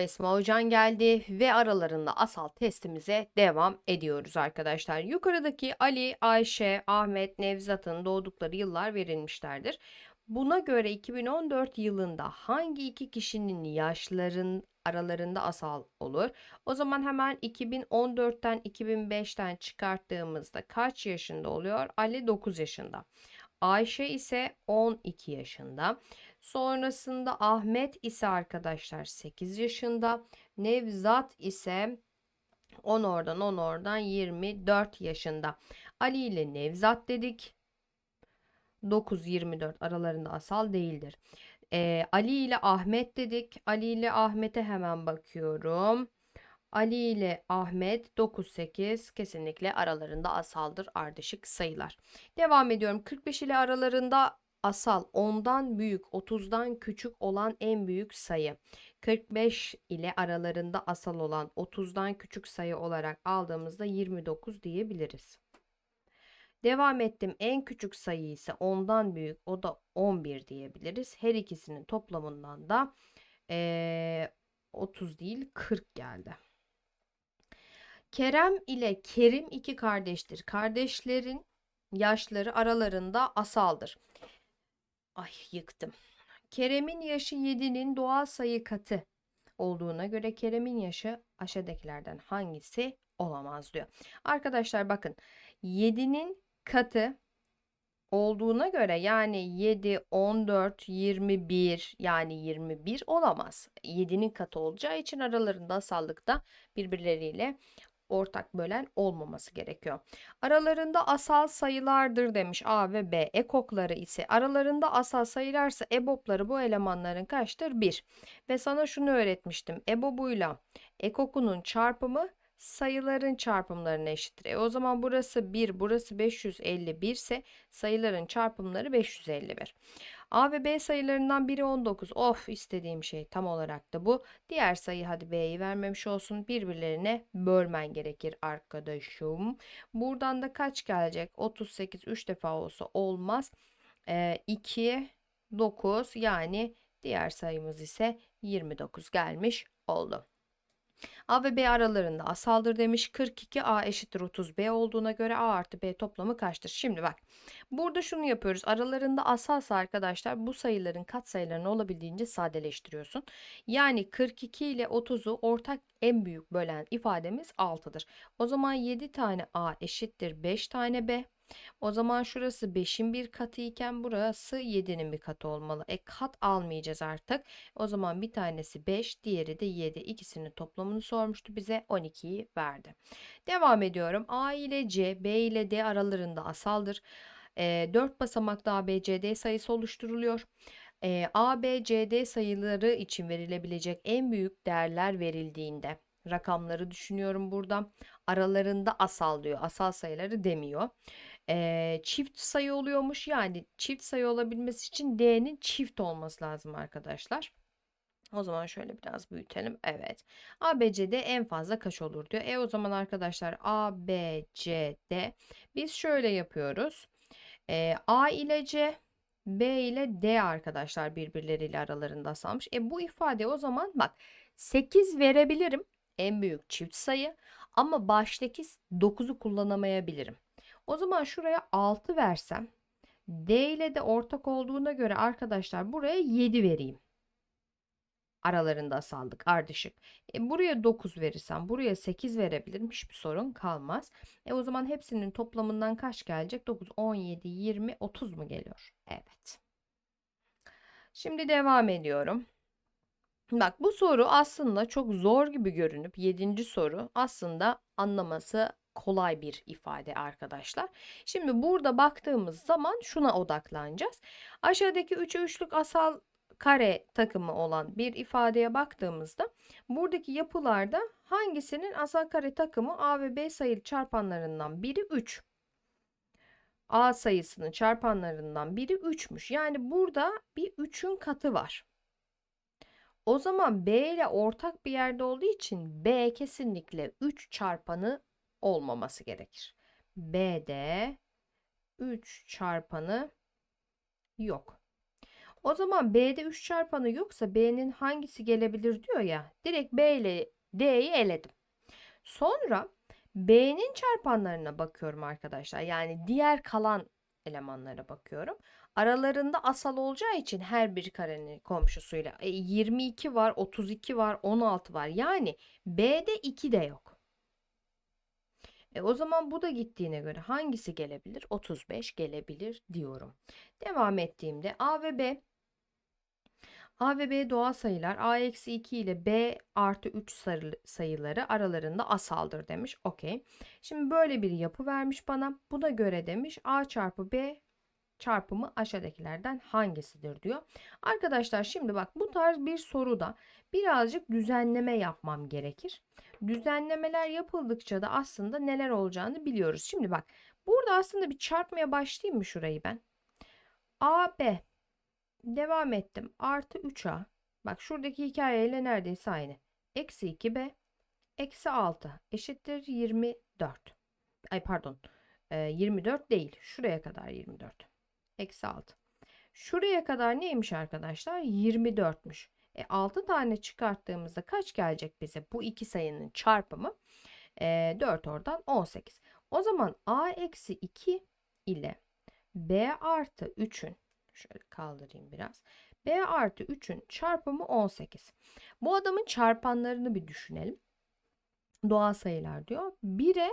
Esma Hocan geldi ve aralarında asal testimize devam ediyoruz arkadaşlar. Yukarıdaki Ali, Ayşe, Ahmet, Nevzat'ın doğdukları yıllar verilmişlerdir. Buna göre 2014 yılında hangi iki kişinin yaşların aralarında asal olur? O zaman hemen 2014'ten 2005'ten çıkarttığımızda kaç yaşında oluyor? Ali 9 yaşında. Ayşe ise 12 yaşında. Sonrasında Ahmet ise arkadaşlar 8 yaşında. Nevzat ise 10 oradan 10 oradan 24 yaşında. Ali ile Nevzat dedik. 9-24 aralarında asal değildir. Ee, Ali ile Ahmet dedik. Ali ile Ahmet'e hemen bakıyorum. Ali ile Ahmet 9-8 kesinlikle aralarında asaldır ardışık sayılar. Devam ediyorum. 45 ile aralarında asal 10'dan büyük 30'dan küçük olan en büyük sayı. 45 ile aralarında asal olan 30'dan küçük sayı olarak aldığımızda 29 diyebiliriz. Devam ettim. En küçük sayı ise 10'dan büyük. O da 11 diyebiliriz. Her ikisinin toplamından da ee, 30 değil 40 geldi. Kerem ile Kerim iki kardeştir. Kardeşlerin yaşları aralarında asaldır. Ay yıktım. Kerem'in yaşı 7'nin doğal sayı katı olduğuna göre Kerem'in yaşı aşağıdakilerden hangisi olamaz diyor. Arkadaşlar bakın 7'nin katı olduğuna göre yani 7, 14, 21 yani 21 olamaz. 7'nin katı olacağı için aralarında asallıkta birbirleriyle ortak bölen olmaması gerekiyor. Aralarında asal sayılardır demiş A ve B. Ekokları ise aralarında asal sayılarsa EBOB'ları bu elemanların kaçtır? 1. Ve sana şunu öğretmiştim. EBOB'uyla ekokunun çarpımı sayıların çarpımlarına eşittir. E o zaman burası 1, burası 551 ise sayıların çarpımları 551. A ve B sayılarından biri 19. Of istediğim şey tam olarak da bu. Diğer sayı hadi B'yi vermemiş olsun. Birbirlerine bölmen gerekir arkadaşım. Buradan da kaç gelecek? 38 3 defa olsa olmaz. Ee, 2 9 yani diğer sayımız ise 29 gelmiş oldu. A ve B aralarında asaldır demiş. 42 A eşittir 30 B olduğuna göre A artı B toplamı kaçtır? Şimdi bak. Burada şunu yapıyoruz. Aralarında asalsa arkadaşlar bu sayıların katsayılarını olabildiğince sadeleştiriyorsun. Yani 42 ile 30'u ortak en büyük bölen ifademiz 6'dır. O zaman 7 tane A eşittir 5 tane B. O zaman şurası 5'in bir katı iken burası 7'nin bir katı olmalı. E kat almayacağız artık. O zaman bir tanesi 5, diğeri de 7. İkisinin toplamını sormuştu bize 12'yi verdi. Devam ediyorum. A ile C, B ile D aralarında asaldır. E, 4 basamaklı ABCD sayısı oluşturuluyor. E, A, B, C, D sayıları için verilebilecek en büyük değerler verildiğinde rakamları düşünüyorum burada. Aralarında asal diyor. Asal sayıları demiyor e, çift sayı oluyormuş. Yani çift sayı olabilmesi için D'nin çift olması lazım arkadaşlar. O zaman şöyle biraz büyütelim. Evet. A, B, C, D en fazla kaç olur diyor. E o zaman arkadaşlar A, B, C, D. Biz şöyle yapıyoruz. E, A ile C, B ile D arkadaşlar birbirleriyle aralarında asalmış. E bu ifade o zaman bak 8 verebilirim. En büyük çift sayı. Ama baştaki 9'u kullanamayabilirim. O zaman şuraya 6 versem D ile de ortak olduğuna göre arkadaşlar buraya 7 vereyim. Aralarında asaldık ardışık. E, buraya 9 verirsem buraya 8 verebilirim. Hiçbir sorun kalmaz. E, o zaman hepsinin toplamından kaç gelecek? 9, 17, 20, 30 mu geliyor? Evet. Şimdi devam ediyorum. Bak bu soru aslında çok zor gibi görünüp 7. soru aslında anlaması kolay bir ifade arkadaşlar. Şimdi burada baktığımız zaman şuna odaklanacağız. Aşağıdaki 3'e 3'lük asal kare takımı olan bir ifadeye baktığımızda buradaki yapılarda hangisinin asal kare takımı A ve B sayılı çarpanlarından biri 3. A sayısının çarpanlarından biri 3'müş. Yani burada bir 3'ün katı var. O zaman B ile ortak bir yerde olduğu için B kesinlikle 3 çarpanı olmaması gerekir. B'de 3 çarpanı yok. O zaman B'de 3 çarpanı yoksa B'nin hangisi gelebilir diyor ya. Direkt B ile D'yi eledim. Sonra B'nin çarpanlarına bakıyorum arkadaşlar. Yani diğer kalan elemanlara bakıyorum. Aralarında asal olacağı için her bir karenin komşusuyla e, 22 var, 32 var, 16 var. Yani B'de 2 de yok. E, o zaman bu da gittiğine göre hangisi gelebilir? 35 gelebilir diyorum. Devam ettiğimde A ve B A ve B doğal sayılar A eksi 2 ile B artı 3 sayıları aralarında asaldır demiş. Okey. Şimdi böyle bir yapı vermiş bana. Buna göre demiş A çarpı B çarpımı aşağıdakilerden hangisidir diyor. Arkadaşlar şimdi bak bu tarz bir soruda birazcık düzenleme yapmam gerekir. Düzenlemeler yapıldıkça da aslında neler olacağını biliyoruz. Şimdi bak burada aslında bir çarpmaya başlayayım mı şurayı ben? A, B. Devam ettim. Artı 3A. Bak şuradaki hikayeyle neredeyse aynı. Eksi 2B. Eksi 6 eşittir 24. Ay pardon. 24 değil. Şuraya kadar 24. Eksi 6. Şuraya kadar neymiş arkadaşlar? 24'müş. E, 6 tane çıkarttığımızda kaç gelecek bize? Bu iki sayının çarpımı. E, 4 oradan 18. O zaman a eksi 2 ile b artı 3'ün şöyle kaldırayım biraz. b artı 3'ün çarpımı 18. Bu adamın çarpanlarını bir düşünelim. Doğal sayılar diyor. 1'e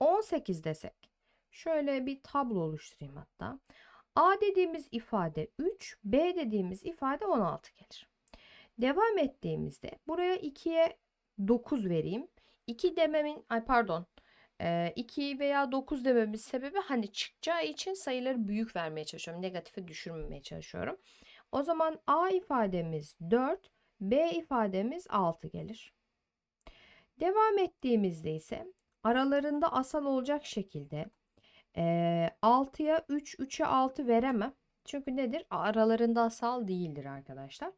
18 desek. Şöyle bir tablo oluşturayım hatta. A dediğimiz ifade 3, B dediğimiz ifade 16 gelir. Devam ettiğimizde buraya 2'ye 9 vereyim. 2 dememin ay pardon 2 veya 9 dememin sebebi hani çıkacağı için sayıları büyük vermeye çalışıyorum. Negatife düşürmemeye çalışıyorum. O zaman A ifademiz 4, B ifademiz 6 gelir. Devam ettiğimizde ise aralarında asal olacak şekilde e, 6'ya 3, 3'e 6 veremem. Çünkü nedir? Aralarında asal değildir arkadaşlar.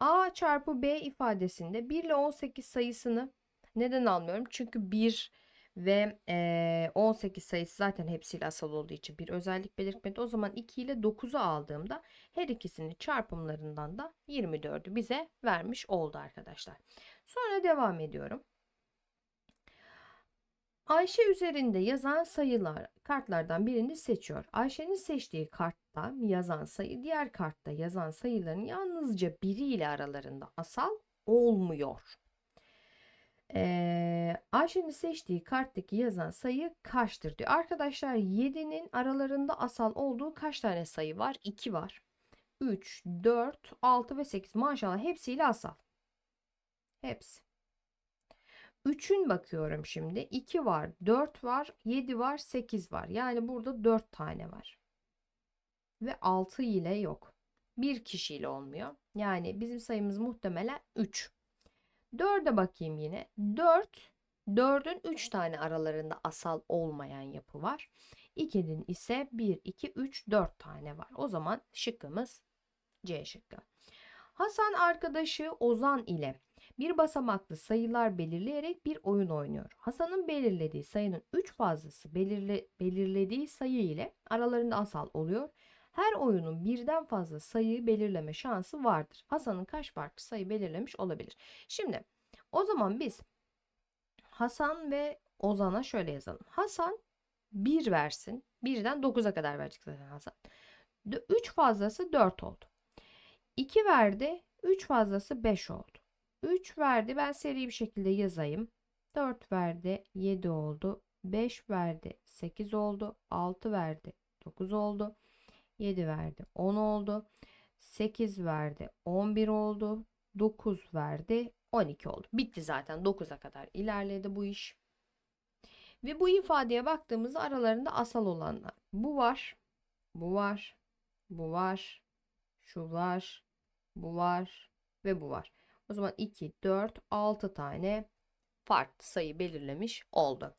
A çarpı B ifadesinde 1 ile 18 sayısını neden almıyorum? Çünkü 1 ve e, 18 sayısı zaten hepsiyle asal olduğu için bir özellik belirtmedi. O zaman 2 ile 9'u aldığımda her ikisinin çarpımlarından da 24'ü bize vermiş oldu arkadaşlar. Sonra devam ediyorum. Ayşe üzerinde yazan sayılar kartlardan birini seçiyor. Ayşe'nin seçtiği kartta yazan sayı diğer kartta yazan sayıların yalnızca biriyle aralarında asal olmuyor. Ee, Ayşe'nin seçtiği karttaki yazan sayı kaçtır diyor. Arkadaşlar 7'nin aralarında asal olduğu kaç tane sayı var? 2 var. 3, 4, 6 ve 8 maşallah hepsiyle asal. Hepsi. 3'ün bakıyorum şimdi. 2 var, 4 var, 7 var, 8 var. Yani burada 4 tane var. Ve 6 ile yok. Bir kişiyle olmuyor. Yani bizim sayımız muhtemelen 3. 4'e bakayım yine. 4, 4'ün 3 tane aralarında asal olmayan yapı var. 2'nin ise 1, 2, 3, 4 tane var. O zaman şıkkımız C şıkkı. Hasan arkadaşı Ozan ile bir basamaklı sayılar belirleyerek bir oyun oynuyor. Hasan'ın belirlediği sayının 3 fazlası belirle, belirlediği sayı ile aralarında asal oluyor. Her oyunun birden fazla sayı belirleme şansı vardır. Hasan'ın kaç farklı sayı belirlemiş olabilir? Şimdi o zaman biz Hasan ve Ozan'a şöyle yazalım. Hasan 1 versin. 1'den 9'a kadar verecek zaten Hasan. 3 fazlası 4 oldu. 2 verdi. 3 fazlası 5 oldu. 3 verdi. Ben seri bir şekilde yazayım. 4 verdi. 7 oldu. 5 verdi. 8 oldu. 6 verdi. 9 oldu. 7 verdi. 10 oldu. 8 verdi. 11 oldu. 9 verdi. 12 oldu. Bitti zaten. 9'a kadar ilerledi bu iş. Ve bu ifadeye baktığımızda aralarında asal olanlar. Bu var. Bu var. Bu var. Şu var. Bu var. Ve bu var. O zaman 2, 4, 6 tane farklı sayı belirlemiş oldu.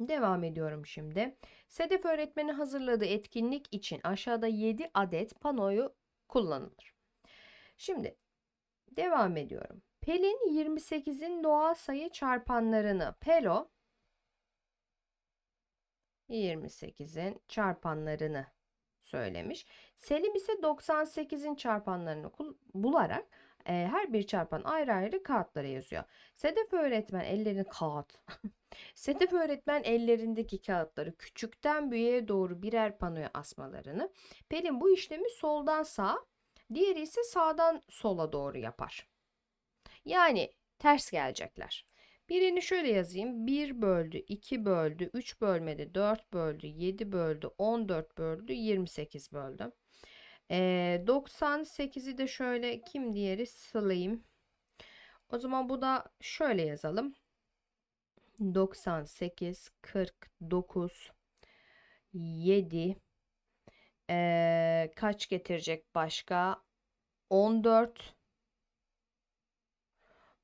Devam ediyorum şimdi. Sedef öğretmeni hazırladığı etkinlik için aşağıda 7 adet panoyu kullanılır. Şimdi devam ediyorum. Pelin 28'in doğal sayı çarpanlarını Pelo 28'in çarpanlarını söylemiş. Selim ise 98'in çarpanlarını bularak e, her bir çarpan ayrı ayrı kağıtlara yazıyor. Sedef öğretmen ellerini kağıt. Sedef öğretmen ellerindeki kağıtları küçükten büyüğe doğru birer panoya asmalarını. Pelin bu işlemi soldan sağa, diğeri ise sağdan sola doğru yapar. Yani ters gelecekler. Birini şöyle yazayım. 1 böldü, 2 böldü, 3 bölmedi, 4 böldü, 7 böldü, 14 böldü, 28 böldü. Ee, 98'i de şöyle kim diğeri sılayım. O zaman bu da şöyle yazalım. 98, 49, 7, ee, kaç getirecek başka? 14,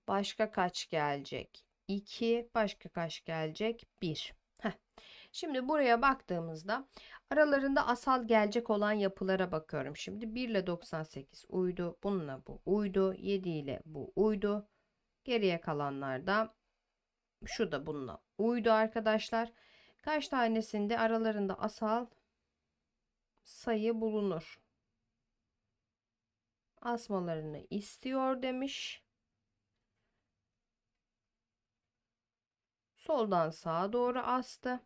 başka kaç gelecek? 2, başka kaç gelecek? 1. Heh. Şimdi buraya baktığımızda aralarında asal gelecek olan yapılara bakıyorum. Şimdi 1 ile 98 uydu. Bununla bu uydu. 7 ile bu uydu. Geriye kalanlar da şu da bununla uydu arkadaşlar. Kaç tanesinde aralarında asal sayı bulunur? Asmalarını istiyor demiş. Soldan sağa doğru astı.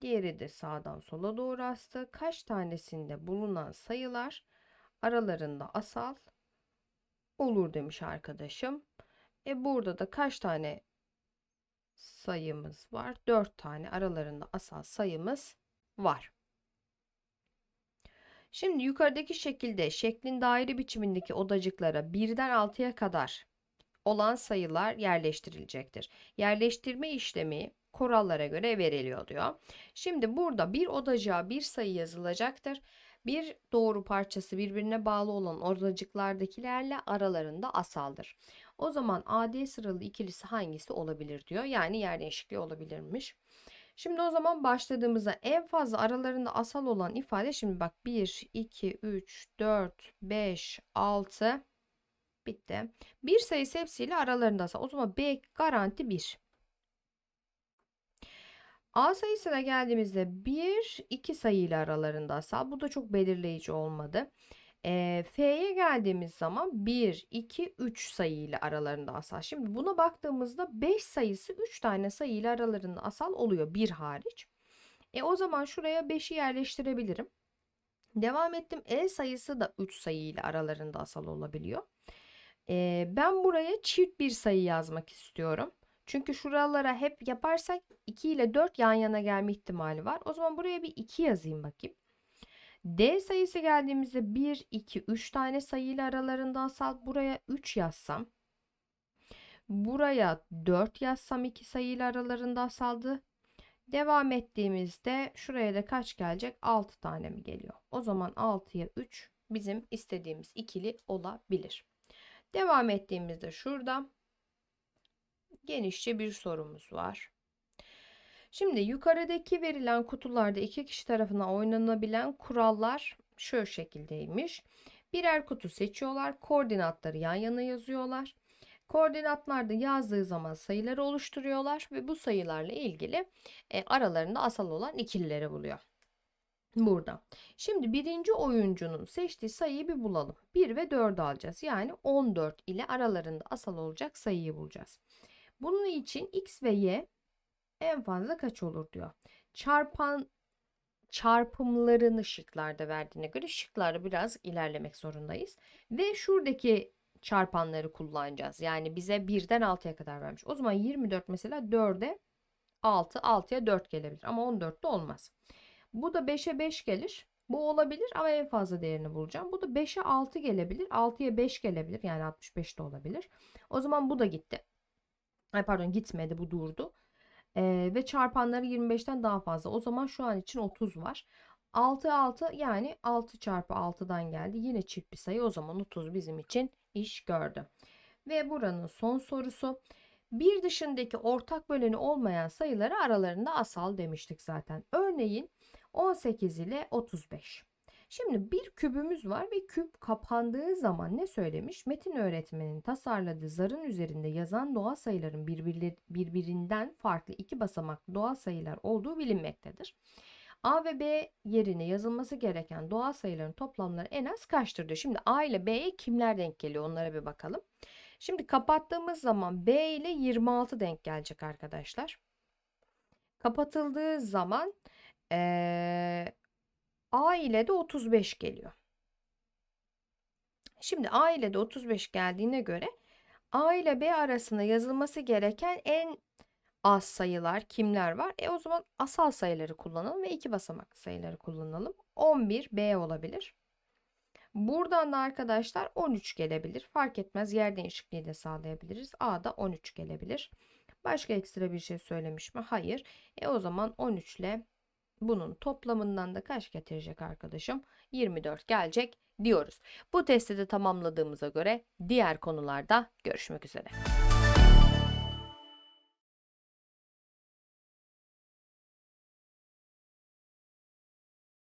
Diğeri de sağdan sola doğru astı. Kaç tanesinde bulunan sayılar aralarında asal olur demiş arkadaşım. E burada da kaç tane sayımız var? 4 tane aralarında asal sayımız var. Şimdi yukarıdaki şekilde şeklin daire biçimindeki odacıklara birden 6'ya kadar olan sayılar yerleştirilecektir. Yerleştirme işlemi kurallara göre veriliyor diyor. Şimdi burada bir odacığa bir sayı yazılacaktır. Bir doğru parçası birbirine bağlı olan odacıklardakilerle aralarında asaldır. O zaman AD sıralı ikilisi hangisi olabilir diyor. Yani yer değişikliği olabilirmiş. Şimdi o zaman başladığımızda en fazla aralarında asal olan ifade şimdi bak 1, 2, 3, 4, 5, 6 bitti. Bir sayısı hepsiyle aralarında asal. O zaman B garanti 1. A sayısına geldiğimizde 1, 2 sayıyla aralarında asal. Bu da çok belirleyici olmadı. E, F'ye geldiğimiz zaman 1, 2, 3 sayıyla aralarında asal. Şimdi buna baktığımızda 5 sayısı 3 tane sayıyla aralarında asal oluyor. 1 hariç. E o zaman şuraya 5'i yerleştirebilirim. Devam ettim. E sayısı da 3 sayıyla aralarında asal olabiliyor. E, ben buraya çift bir sayı yazmak istiyorum. Çünkü şuralara hep yaparsak 2 ile 4 yan yana gelme ihtimali var. O zaman buraya bir 2 yazayım bakayım. D sayısı geldiğimizde 1, 2, 3 tane sayıyla aralarında asal. Buraya 3 yazsam. Buraya 4 yazsam 2 sayıyla aralarında asaldı. Devam ettiğimizde şuraya da kaç gelecek? 6 tane mi geliyor? O zaman 6'ya 3 bizim istediğimiz ikili olabilir. Devam ettiğimizde şurada genişçe bir sorumuz var. Şimdi yukarıdaki verilen kutularda iki kişi tarafından oynanabilen kurallar şu şekildeymiş. Birer kutu seçiyorlar. Koordinatları yan yana yazıyorlar. Koordinatlarda yazdığı zaman sayıları oluşturuyorlar ve bu sayılarla ilgili e, aralarında asal olan ikilileri buluyor. Burada. Şimdi birinci oyuncunun seçtiği sayıyı bir bulalım. 1 ve 4'ü alacağız. Yani 14 ile aralarında asal olacak sayıyı bulacağız. Bunun için x ve y en fazla kaç olur diyor. Çarpan çarpımlarını şıklarda verdiğine göre şıklarda biraz ilerlemek zorundayız. Ve şuradaki çarpanları kullanacağız. Yani bize 1'den 6'ya kadar vermiş. O zaman 24 mesela 4'e 6, 6'ya 4 gelebilir. Ama 14 de olmaz. Bu da 5'e 5 gelir. Bu olabilir ama en fazla değerini bulacağım. Bu da 5'e 6 gelebilir. 6'ya 5 gelebilir. Yani 65 de olabilir. O zaman bu da gitti. Ay pardon gitmedi bu durdu. Ee, ve çarpanları 25'ten daha fazla. O zaman şu an için 30 var. 6 6 yani 6 çarpı 6'dan geldi. Yine çift bir sayı. O zaman 30 bizim için iş gördü. Ve buranın son sorusu. Bir dışındaki ortak böleni olmayan sayıları aralarında asal demiştik zaten. Örneğin 18 ile 35. Şimdi bir kübümüz var ve küp kapandığı zaman ne söylemiş? Metin öğretmenin tasarladığı zarın üzerinde yazan doğal sayıların birbirinden farklı iki basamaklı doğal sayılar olduğu bilinmektedir. A ve B yerine yazılması gereken doğal sayıların toplamları en az kaçtır diyor. Şimdi A ile B'ye kimler denk geliyor onlara bir bakalım. Şimdi kapattığımız zaman B ile 26 denk gelecek arkadaşlar. Kapatıldığı zaman eee, A ile de 35 geliyor. Şimdi A ile de 35 geldiğine göre A ile B arasında yazılması gereken en az sayılar kimler var? E o zaman asal sayıları kullanalım ve iki basamaklı sayıları kullanalım. 11 B olabilir. Buradan da arkadaşlar 13 gelebilir. Fark etmez yer değişikliği de sağlayabiliriz. A'da 13 gelebilir. Başka ekstra bir şey söylemiş mi? Hayır. E o zaman 13 ile bunun toplamından da kaç getirecek arkadaşım? 24 gelecek diyoruz. Bu testi de tamamladığımıza göre diğer konularda görüşmek üzere.